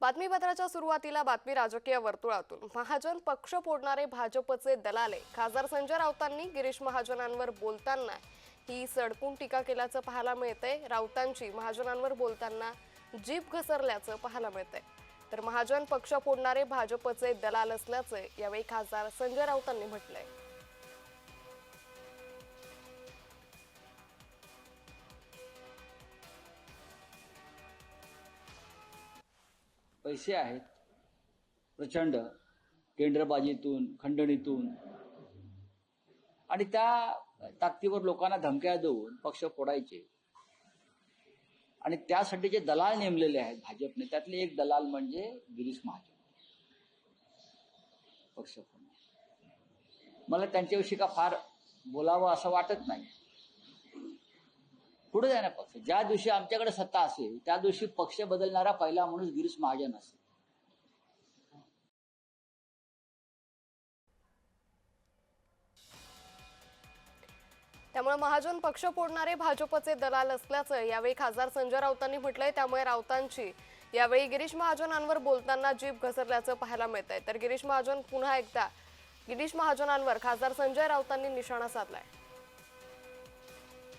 बातमीपत्राच्या सुरुवातीला बातमी राजकीय वर्तुळातून. महाजन पक्ष फोडणारे भाजपचे दलाले. खासदार संजय राऊतांनी गिरीश महाजनांवर बोलताना ही सडकून टीका केल्याचं पाहायला मिळतंय. राऊतांची महाजनांवर बोलताना जीभ घसरल्याचं पाहायला मिळतंय. तर महाजन पक्ष फोडणारे भाजपचे दलाल असल्याचं यावेळी खासदार संजय राऊतांनी म्हटलंय. पैसे आहेत. प्रचंड. टेंडरबाजीतून खंडणीतून. आणि त्या ताकदीवर लोकांना धमक्या देऊन पक्ष फोडायचे. आणि त्यासाठी जे दलाल नेमलेले आहेत भाजपने त्यातले एक दलाल म्हणजे गिरीश महाजन. पक्ष फोडणे. मला त्यांच्याविषयी का फार बोलावं असं वाटत नाही. पुढे जाणार पक्ष. ज्या दिवशी आमच्याकडे सत्ता असेल त्या दिवशी पक्ष बदलणारा पहिला माणूस गिरीश महाजन असेल. त्यामुळे महाजन पक्ष फोडणारे भाजपचे दलाल असल्याचं यावेळी खासदार संजय राऊतांनी म्हटलंय. त्यामुळे राऊतांची यावेळी गिरीश महाजनांवर बोलताना जीभ घसरल्याचं पाहायला मिळत आहे तर गिरीश महाजन पुन्हा एकदा गिरीश महाजनांवर खासदार संजय राऊतांनी निशाणा साधलाय.